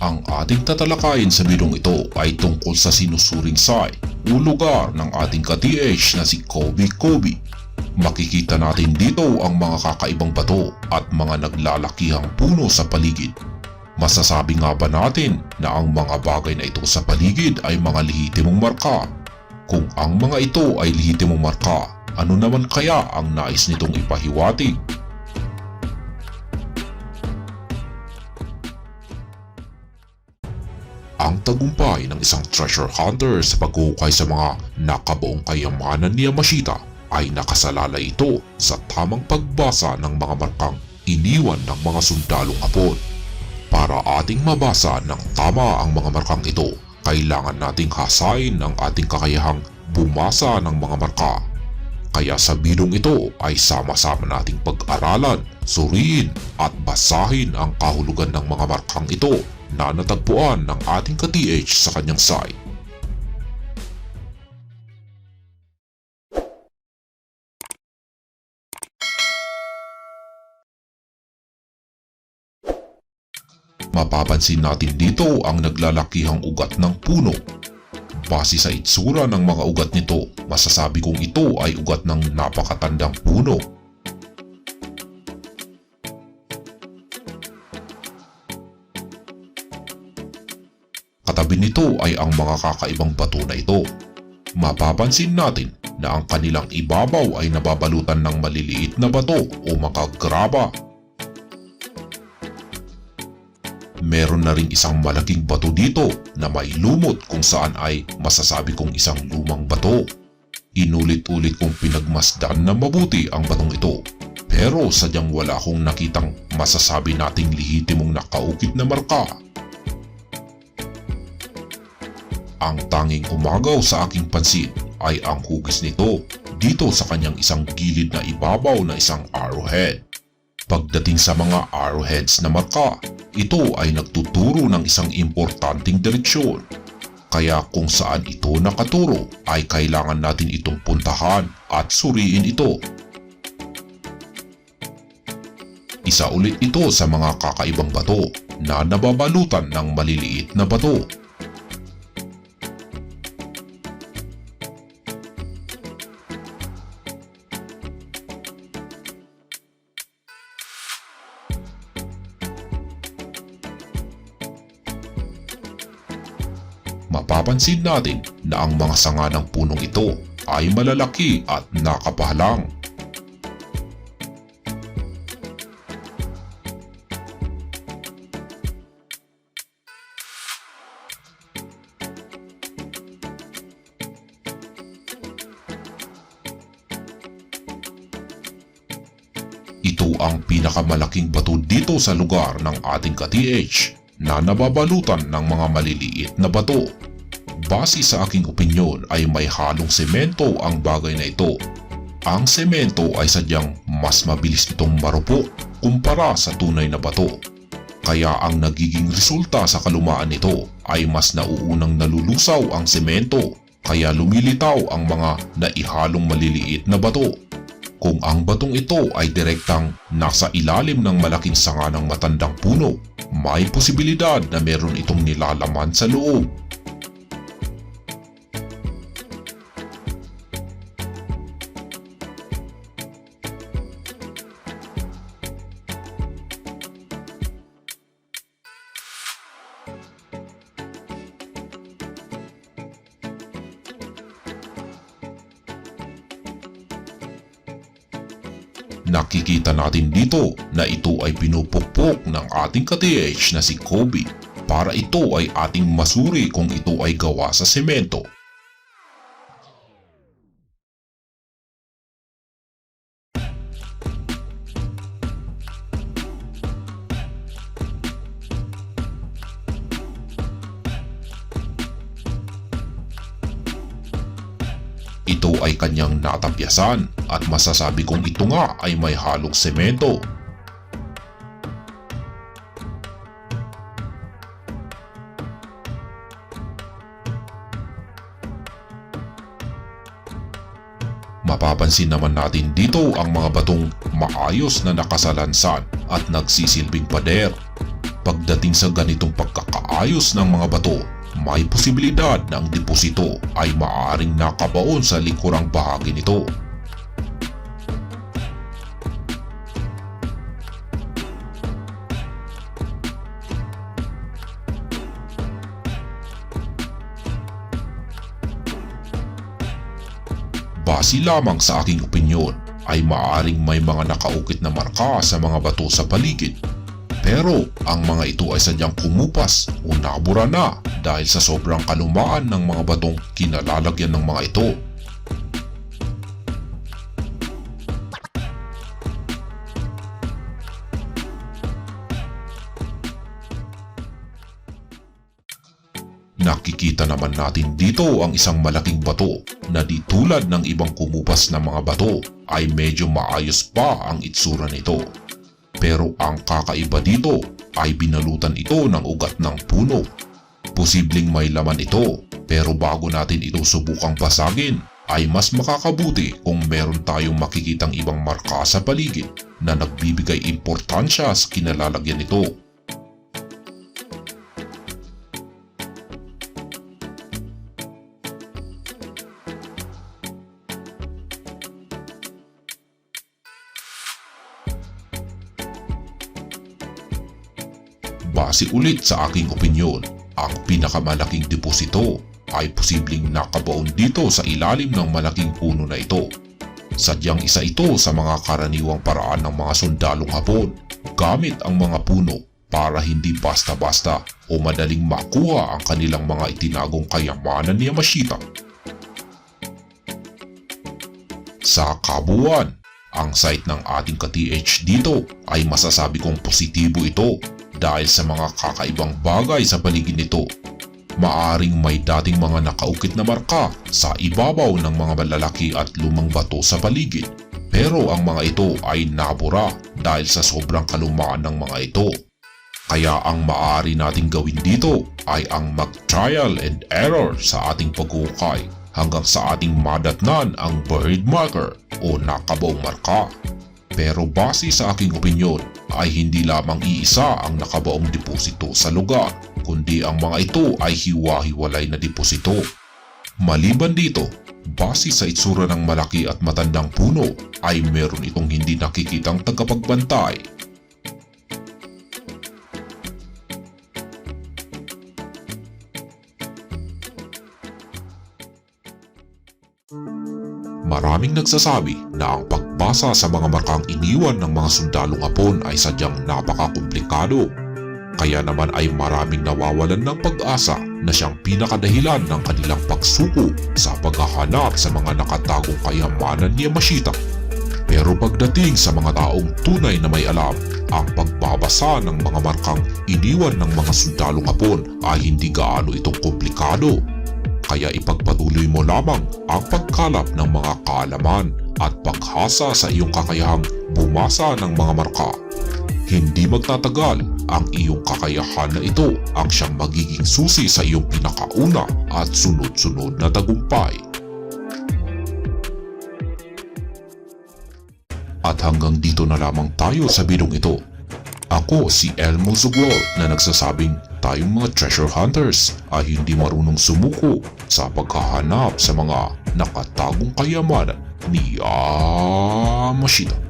Ang ating tatalakayin sa bidong ito ay tungkol sa sinusuring site o lugar ng ating ka-TH na si Kobe Kobe. Makikita natin dito ang mga kakaibang bato at mga naglalakihang puno sa paligid. Masasabi nga ba natin na ang mga bagay na ito sa paligid ay mga lehitimong marka? Kung ang mga ito ay lehitimong marka, ano naman kaya ang nais nitong ipahiwatig? Ang tagumpay ng isang treasure hunter sa paghukay sa mga nakabuong kayamanan ni Yamashita ay nakasalalay ito sa tamang pagbasa ng mga markang iniwan ng mga sundalong hapon. Para ating mabasa ng tama ang mga markang ito, kailangan nating hasain ang ating kakayahang bumasa ng mga marka. Kaya sa bidong ito ay sama-sama nating pag-aralan, suriin at basahin ang kahulugan ng mga markang ito na natagpuan ng ating ka-TH sa kanyang site. Mapapansin natin dito ang naglalakihang ugat ng puno. Base sa itsura ng mga ugat nito, masasabi kong ito ay ugat ng napakatandang puno. Katabi nito ay ang mga kakaibang bato na ito. Mapapansin natin na ang kanilang ibabaw ay nababalutan ng maliliit na bato o mga graba. Meron na rin isang malaking bato dito na may lumot kung saan ay masasabi kong isang lumang bato. Inulit-ulit kong pinagmasdan na mabuti ang batong ito. Pero sadyang wala akong nakitang masasabi nating lihitimong nakaukit na marka Ang tanging umagaw sa aking pansin ay ang hugis nito dito sa kanyang isang gilid na ibabaw na isang arrowhead. Pagdating sa mga arrowheads na marka, ito ay nagtuturo ng isang importanteng direksyon. Kaya kung saan ito nakaturo ay kailangan natin itong puntahan at suriin ito. Isa ulit ito sa mga kakaibang bato na nababalutan ng maliliit na bato mapapansin natin na ang mga sanga ng punong ito ay malalaki at nakapahalang. Ito ang pinakamalaking bato dito sa lugar ng ating ka-TH na nababalutan ng mga maliliit na bato. Base sa aking opinyon ay may halong semento ang bagay na ito. Ang semento ay sadyang mas mabilis itong marupok kumpara sa tunay na bato. Kaya ang nagiging resulta sa kalumaan nito ay mas nauunang nalulusaw ang semento kaya lumilitaw ang mga naihalong maliliit na bato. Kung ang batong ito ay direktang nasa ilalim ng malaking sanga ng matandang puno, may posibilidad na meron itong nilalaman sa loob. Nakikita natin dito na ito ay pinupukpok ng ating ka-TH na si Kobe para ito ay ating masuri kung ito ay gawa sa semento. Ito ay kanyang natapyasan at masasabi kong ito nga ay may halong semento. Mapapansin naman natin dito ang mga batong maayos na nakasalansan at nagsisilbing pader. pagdating sa ganitong pagkakaayos ng mga bato, may posibilidad na ang deposito ay maaaring nakabaon sa likurang bahagi nito. Base lamang sa aking opinyon ay maaaring may mga nakaukit na marka sa mga bato sa paligid. Pero ang mga ito ay sadyang kumupas o nabura na dahil sa sobrang kalumaan ng mga batong kinalalagyan ng mga ito. Nakikita naman natin dito ang isang malaking bato na di tulad ng ibang kumupas na mga bato ay medyo maayos pa ang itsura nito. Pero ang kakaiba dito ay binalutan ito ng ugat ng puno. Posibleng may laman ito pero bago natin ito subukang pasagin ay mas makakabuti kung meron tayong makikitang ibang marka sa paligid na nagbibigay importansya sa kinalalagyan nito. Base ulit sa aking opinyon, ang pinakamalaking deposito ay posibleng nakabaon dito sa ilalim ng malaking puno na ito. Sadyang isa ito sa mga karaniwang paraan ng mga sundalong hapon gamit ang mga puno para hindi basta-basta o madaling makuha ang kanilang mga itinagong kayamanan ni Yamashita. Sa kabuuan, ang site ng ating ka-TH dito ay masasabi kong positibo ito dahil sa mga kakaibang bagay sa paligid nito. Maaring may dating mga nakaukit na marka sa ibabaw ng mga malalaki at lumang bato sa paligid. Pero ang mga ito ay nabura dahil sa sobrang kalumaan ng mga ito. Kaya ang maaari nating gawin dito ay ang mag-trial and error sa ating pagkukay hanggang sa ating madatnan ang bird marker o nakabaong marka. Pero base sa aking opinyon ay hindi lamang iisa ang nakabaong deposito sa lugar, kundi ang mga ito ay hiwa-hiwalay na deposito. Maliban dito, base sa itsura ng malaki at matandang puno ay meron itong hindi nakikitang tagapagbantay. Maraming nagsasabi na ang pagbasa sa mga markang iniwan ng mga sundalong hapon ay sadyang napakakomplikado. Kaya naman ay maraming nawawalan ng pag-asa na siyang pinakadahilan ng kanilang pagsuko sa paghahanap sa mga nakatagong kayamanan ni Yamashita. Pero pagdating sa mga taong tunay na may alam, ang pagbabasa ng mga markang iniwan ng mga sundalong hapon ay hindi gaano itong komplikado kaya ipagpatuloy mo lamang ang pagkalap ng mga kaalaman at paghasa sa iyong kakayahang bumasa ng mga marka. Hindi magtatagal ang iyong kakayahan na ito ang siyang magiging susi sa iyong pinakauna at sunod-sunod na tagumpay. At hanggang dito na lamang tayo sa bidong ito. Ako si Elmo Zuglor na nagsasabing tayong mga treasure hunters ay hindi marunong sumuko sa paghahanap sa mga nakatagong kayamanan ni Yamashita.